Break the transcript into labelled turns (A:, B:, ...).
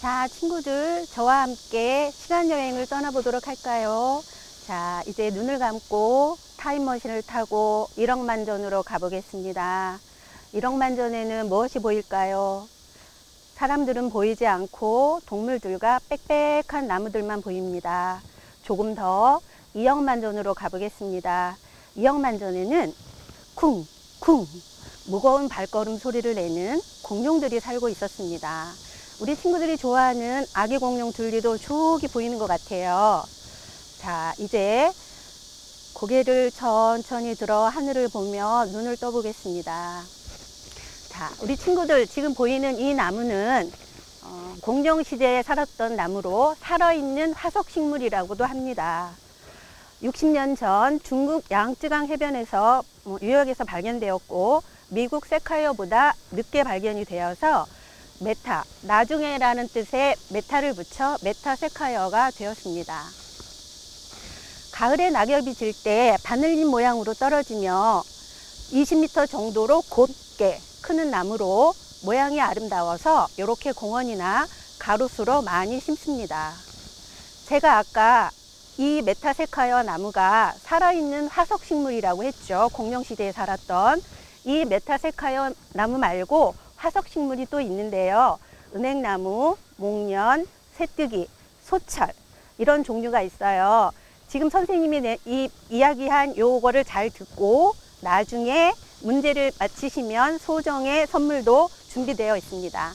A: 자, 친구들, 저와 함께 시간 여행을 떠나보도록 할까요? 자, 이제 눈을 감고 타임머신을 타고 1억 만전으로 가보겠습니다. 1억 만전에는 무엇이 보일까요? 사람들은 보이지 않고 동물들과 빽빽한 나무들만 보입니다. 조금 더 2억 만전으로 가보겠습니다. 2억 만전에는 쿵, 쿵, 무거운 발걸음 소리를 내는 공룡들이 살고 있었습니다. 우리 친구들이 좋아하는 아기 공룡 둘리도 저기 보이는 것 같아요. 자, 이제 고개를 천천히 들어 하늘을 보며 눈을 떠보겠습니다. 자, 우리 친구들 지금 보이는 이 나무는 어, 공룡 시대에 살았던 나무로 살아있는 화석 식물이라고도 합니다. 60년 전 중국 양쯔강 해변에서 어, 유역에서 발견되었고 미국 세카이어보다 늦게 발견이 되어서 메타, 나중에라는 뜻의 메타를 붙여 메타 세카이어가 되었습니다. 가을에 낙엽이 질 때 바늘잎 모양으로 떨어지며 20m 정도로 곧게 크는 나무로 모양이 아름다워서 이렇게 공원이나 가로수로 많이 심습니다. 제가 아까 이 메타세카이어 나무가 살아있는 화석 식물이라고 했죠. 공룡시대에 살았던 이 메타세카이어 나무 말고 화석 식물이 또 있는데요. 은행나무, 목련, 새뜨기, 소철 이런 종류가 있어요. 지금 선생님이 내- 이 이야기한 요거를 잘 듣고 나중에 문제를 맞히시면 소정의 선물도 준비되어 있습니다.